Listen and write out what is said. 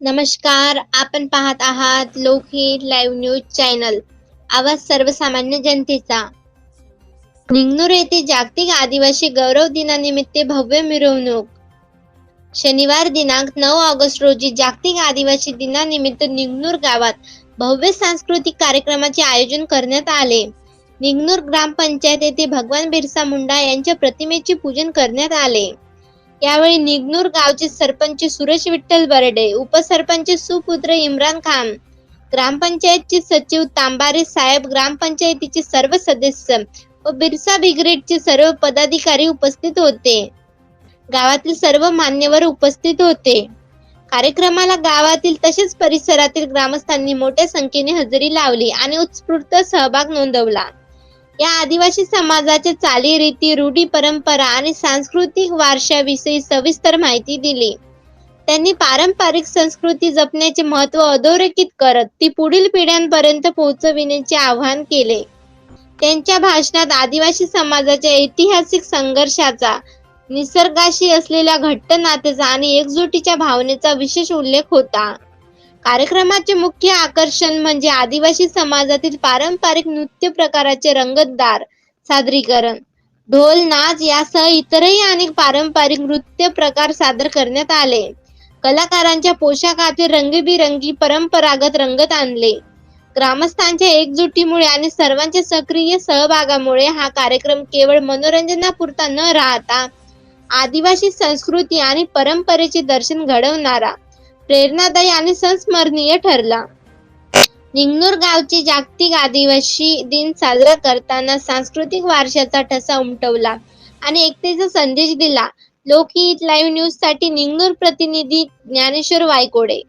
नमस्कार आपण पाहत आहात लोकहित लाईव्ह न्यूज चॅनल. आवाज सर्वसामान्य जनतेचा. निंगनूर येथे जागतिक आदिवासी गौरव दिनानिमित्त भव्य मिरवणूक. शनिवार दिनांक नऊ ऑगस्ट रोजी जागतिक आदिवासी दिनानिमित्त निंगनूर गावात भव्य सांस्कृतिक कार्यक्रमाचे आयोजन करण्यात आले. निंगनूर ग्रामपंचायत येथे भगवान बिरसा मुंडा यांच्या प्रतिमेचे पूजन करण्यात आले. यावेळी निगनूर गावचे सरपंच सुरेश विठ्ठल बर्डे उपसरपंच सुपुत्र इम्रान खान ग्रामपंचायतचे सचिव तांबारे साहेब ग्रामपंचायतीचे सर्व सदस्य व बिरसा ब्रिगेडचे सर्व पदाधिकारी उपस्थित होते. गावातील सर्व मान्यवर उपस्थित होते. कार्यक्रमाला गावातील तसेच परिसरातील ग्रामस्थांनी मोठ्या संख्येने हजेरी लावली आणि उत्स्फूर्त सहभाग नोंदवला. या आदिवासी समाजाच्या चालीरीती रूढी परंपरा आणि सांस्कृतिक वारशाविषयी सविस्तर माहिती दिली. त्यांनी पारंपरिक संस्कृती जपण्याचे महत्त्व अधोरेखित करत ती पुढील पिढ्यांपर्यंत पोहोचविण्याचे आवाहन केले. त्यांच्या भाषणात आदिवासी समाजाच्या ऐतिहासिक संघर्षाचा निसर्गाशी असलेल्या घट्ट नात्याचा आणि एकजुटीच्या भावनेचा विशेष उल्लेख होता. कार्यक्रमाचे मुख्य आकर्षण म्हणजे आदिवासी समाजातील पारंपरिक नृत्य प्रकाराचे रंगतदार सादरीकरण. ढोल नाच यासह इतरही अनेक पारंपरिक नृत्य प्रकार सादर करण्यात आले. कलाकारांच्या पोशाखातील रंगीबिरंगी परंपरागत रंगत आणले. ग्रामस्थांच्या एकजुटीमुळे आणि सर्वांच्या सक्रिय सहभागामुळे हा कार्यक्रम केवळ मनोरंजनापुरता न राहता आदिवासी संस्कृती आणि परंपरेचे दर्शन घडवणारा प्रेरणादायी आणि संस्मरणीय ठरला. निंगनूर गावचे जागतिक आदिवासी दिन साजरा करताना सांस्कृतिक वारशाचा ठसा उमटवला आणि एकतेचा संदेश दिला. लोकहित लाईव्ह न्यूजसाठी निंगनूर प्रतिनिधी ज्ञानेश्वर वायकोडे.